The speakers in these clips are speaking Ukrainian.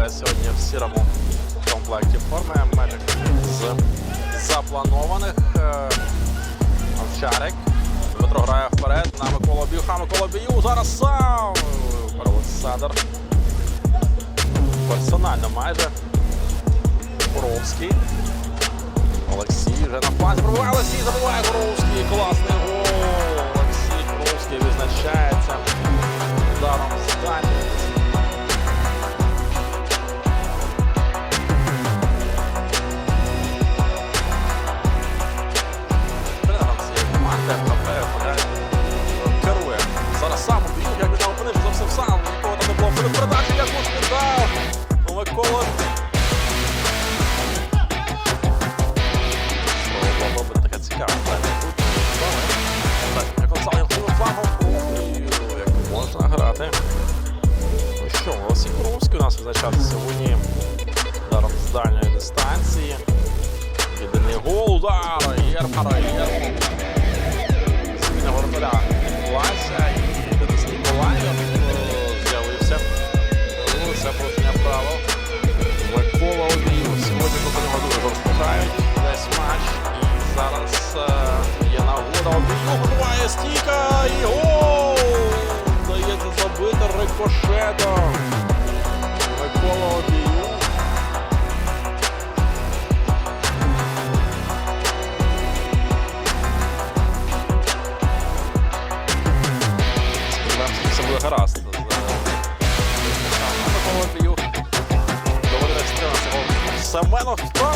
МХП сьогодні в сірому комплекті форми. Magic з запланованих. Е, Овчарик. Дмитро грає вперед на Микола Біюха. Микола Бію. Зараз сам. Олександр. Персонально майже. Боровський. Олексій вже на фазі. Пробиває Олексій, забиває Горовський. Класний гол. Олексій Горовський відзначається ударом з Визначався сьогодні ударом з дальньої дистанції. Єдиний гол, удар, Єрмара, Єрмар. Зміна воротаря відбулася і Денис Ніколаєв е, з'явився. З'явилося порушення правил. Микола Оліїв. Сьогодні проти нього дуже розпухають весь матч. І зараз е, є нагода. Оліїв пробиває стійка і гол! Вдається забити рикошетом. Микола обію. Сподіваємося, все буде гаразд. Доволі стримався. Семенов вправо.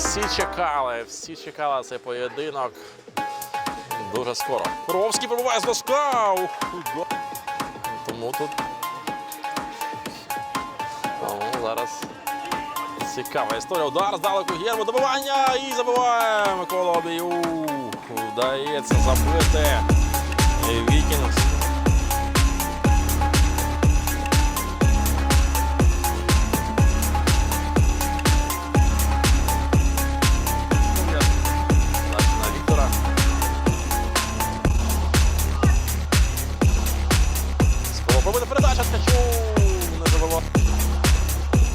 Всі чекали, всі чекали цей поєдинок. Дуже скоро. Куровський пробиває з удар. Тому тут тому зараз цікава історія. Удар здалеку Герму, добивання і забиває Микола Обіюх. Вдається забити. І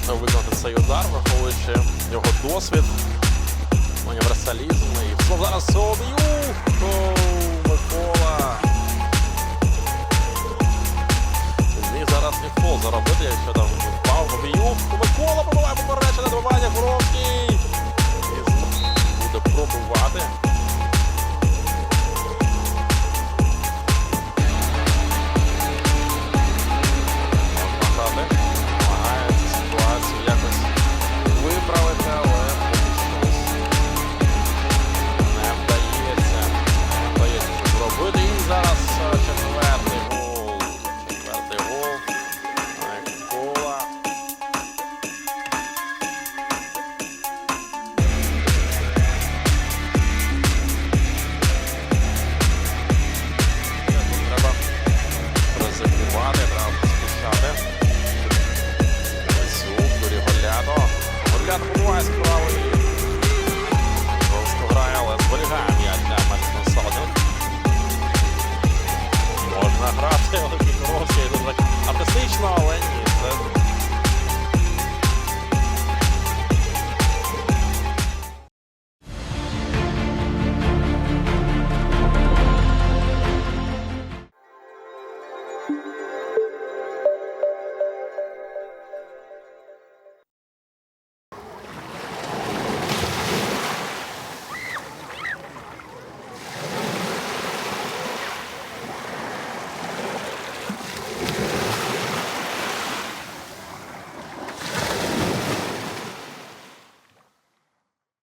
Не. Виконати цей удар, враховуючи його досвід, універсалізм. І зараз Соб'юх.